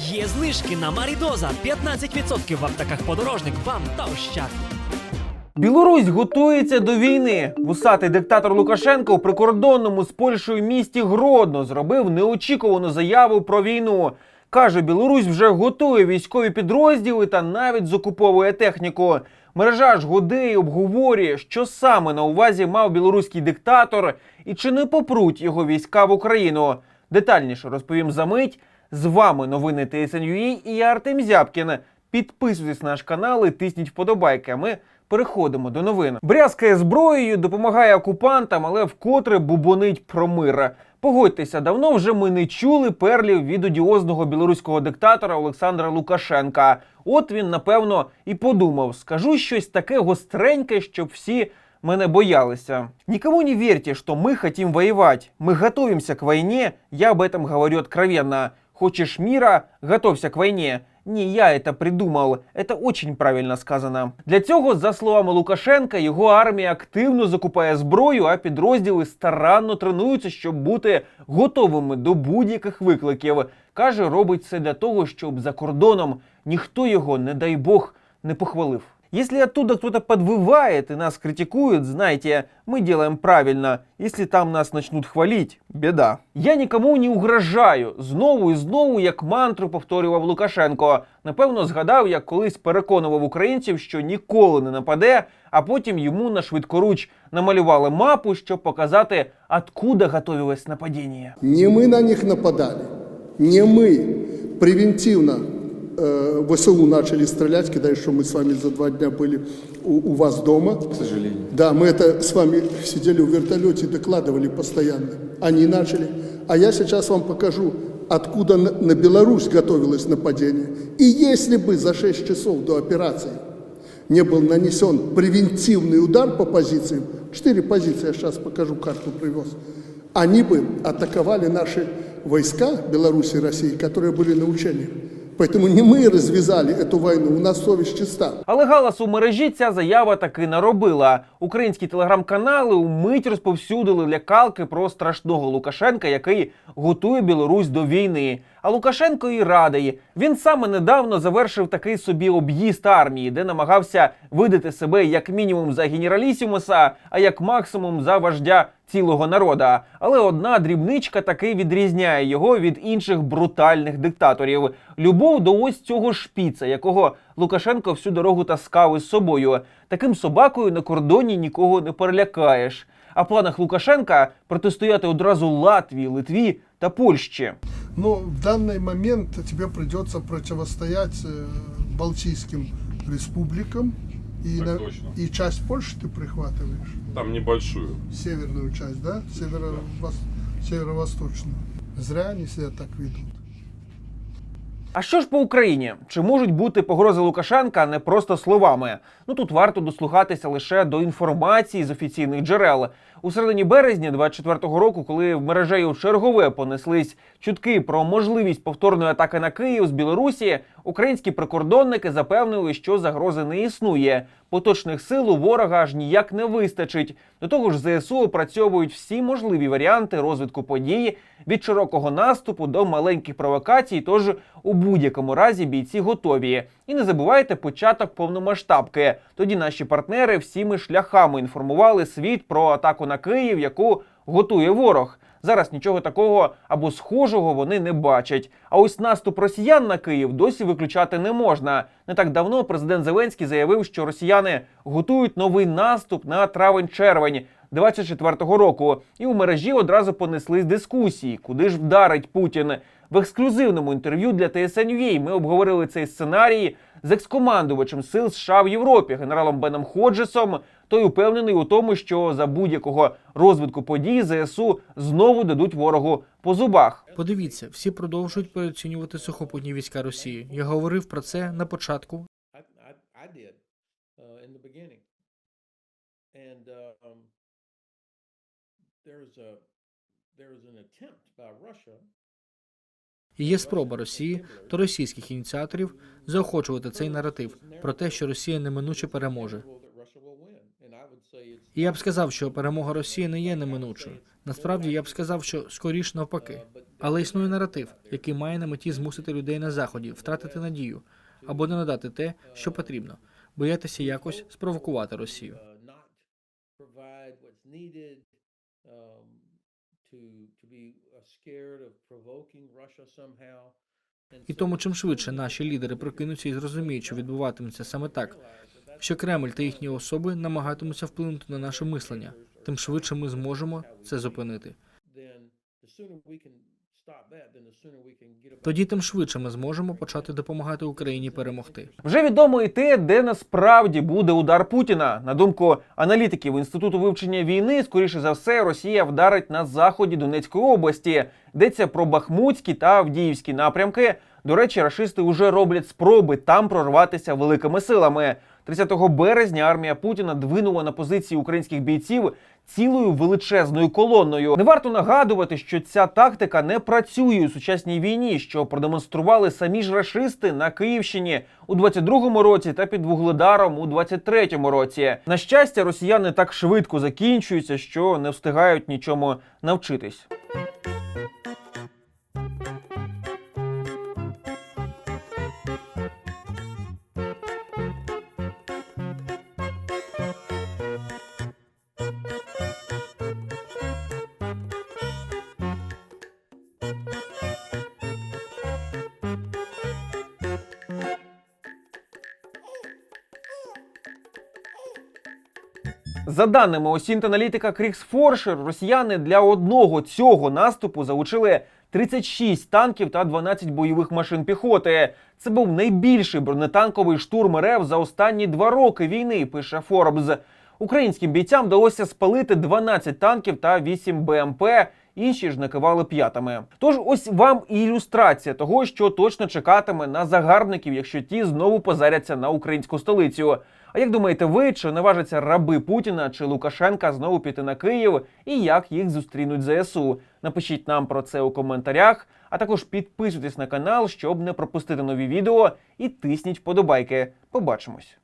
Є знижки на Марідоза 15% в аптеках подорожник вам та ощад. Білорусь готується до війни. Вусатий диктатор Лукашенко у прикордонному з Польщею місті Гродно зробив неочікувану заяву про війну. Каже, Білорусь вже готує військові підрозділи та навіть закуповує техніку. Мережа ж гуде обговорює, що саме на увазі мав білоруський диктатор і чи не попруть його війська в Україну. Детальніше розповім за мить. З вами новини ТСНЮА і я Артем Зябкін. Підписуйтесь на наш канал і тисніть вподобайки. А ми переходимо до новин. Брязкає зброєю, допомагає окупантам, але вкотре бубонить про мир. Погодьтеся, давно вже ми не чули перлів від одіозного білоруського диктатора Олександра Лукашенка. От він, напевно, і подумав: скажу щось таке гостреньке, щоб всі мене боялися. Никому не верьте, что мы хотим воевать. Мы готовимся к войне, я об этом говорю откровенно. Хочешь мира, готовься к войне. Не я это придумал, это очень правильно сказано. Для цього, за словами Лукашенка, його армія активно закупає зброю, а підрозділи старанно тренуються, щоб бути готовими до будь-яких викликів. Каже, робить це для того, щоб за кордоном ніхто його, не дай Бог, не похвалив. Если оттуда кто-то подвывает и нас критикует, знайте, мы делаем правильно. Если там нас начнут хвалить, беда. Я нікому не угрожаю. Знову і знову, як мантру повторював Лукашенко. Напевно, згадав, як колись переконував українців, що ніколи не нападе, а потім йому на швидкоруч намалювали мапу, щоб показати, откуда готовилось нападіння. Не мы на них нападали, не мы превентивно э, ВСУ начали стрелять, когда еще мы с вами за два дня были у, у вас дома. К сожалению. Да, мы это с вами сидели в вертолете и докладывали постоянно. Они начали. А я сейчас вам покажу, откуда на, на Беларусь готовилось нападение. И если бы за 6 часов до операции не был нанесен превентивный удар по позициям, четыре позиции, я сейчас покажу, карту привез, они бы атаковали наши войска Беларуси и России, которые были на учениях. Поэтому не мы развязали эту войну, у нас совесть чиста. Але галас у мережі ця заява таки наробила. Українські телеграм-канали умить розповсюдили лякалки про страшного Лукашенка, який готує Білорусь до війни. А Лукашенко і радий. Він саме недавно завершив такий собі об'їзд армії, де намагався видати себе як мінімум за генералісімуса, а як максимум за вождя цілого народа. Але одна дрібничка таки відрізняє його від інших брутальних диктаторів. Любов до ось цього шпіца, якого Лукашенко всю дорогу таскав із собою. Таким собакою на кордоні нікого не перелякаєш. А в планах Лукашенка протистояти одразу Латвії, Литві та Польщі. Но в данный момент тебе придется противостоять э, Балтийским республикам. И, Так на- точно. и часть Польши ты прихватываешь. Там небольшую. Северную часть, да? Северо Северо-восточную. Зря они себя так ведут. А що ж по Україні? Чи можуть бути погрози Лукашенка не просто словами? Ну тут варто дослухатися лише до інформації з офіційних джерел. У середині березня 24-го року, коли в мережею чергове понеслись чутки про можливість повторної атаки на Київ з Білорусі, українські прикордонники запевнили, що загрози не існує. Поточних сил у ворога аж ніяк не вистачить. До того ж, ЗСУ опрацьовують всі можливі варіанти розвитку подій від широкого наступу до маленьких провокацій. Тож у будь-якому разі бійці готові. І не забувайте початок повномасштабки. Тоді наші партнери всіми шляхами інформували світ про атаку на Київ, яку готує ворог. Зараз нічого такого або схожого вони не бачать. А ось наступ росіян на Київ досі виключати не можна. Не так давно президент Зеленський заявив, що росіяни готують новий наступ на травень-червень 24-го року. І у мережі одразу понеслись дискусії, куди ж вдарить Путін. В ексклюзивному інтерв'ю для TSN.ua ми обговорили цей сценарій з екскомандувачем сил США в Європі, генералом Беном Ходжесом. Той упевнений у тому, що за будь-якого розвитку подій ЗСУ знову дадуть ворогу по зубах. Подивіться, всі продовжують переоцінювати сухопутні війська Росії. Я говорив про це на початку. Є спроба Росії та російських ініціаторів заохочувати цей наратив про те, що Росія неминуче переможе. І я б сказав, що перемога Росії не є неминучою. Насправді я б сказав, що скоріш навпаки. Але існує наратив, який має на меті змусити людей на заході втратити надію або не надати те, що потрібно, боятися якось спровокувати Росію. Um, to, to be uh, scared of provoking Russia somehow. І тому, чим швидше наші лідери прокинуться і зрозуміють, що відбуватиметься саме так, що Кремль та їхні особи намагатимуться вплинути на наше мислення, тим швидше ми зможемо це зупинити. Тоді тим швидше ми зможемо почати допомагати Україні перемогти. Вже відомо і те, де насправді буде удар Путіна. На думку аналітиків інституту вивчення війни, скоріше за все, Росія вдарить на заході Донецької області. Йдеться про Бахмутські та Авдіївські напрямки. До речі, рашисти вже роблять спроби там прорватися великими силами. 30 березня армія Путіна двинула на позиції українських бійців цілою величезною колоною. Не варто нагадувати, що ця тактика не працює у сучасній війні, що продемонстрували самі ж рашисти на Київщині у 22-му році та під Вугледаром у 23-му році. На щастя, росіяни так швидко закінчуються, що не встигають нічому навчитись. За даними осінт-аналітика Кріксфоршер, росіяни для одного цього наступу залучили 36 танків та 12 бойових машин піхоти. Це був найбільший бронетанковий штурм РФ за останні два роки війни. Пише Форбс. Українським бійцям вдалося спалити 12 танків та 8 БМП. Інші ж накивали п'ятами. Тож ось вам і ілюстрація того, що точно чекатиме на загарбників, якщо ті знову позаряться на українську столицю. А як думаєте ви, чи наважаться раби Путіна чи Лукашенка знову піти на Київ і як їх зустрінуть ЗСУ? Напишіть нам про це у коментарях, а також підписуйтесь на канал, щоб не пропустити нові відео, і тисніть вподобайки. Побачимось.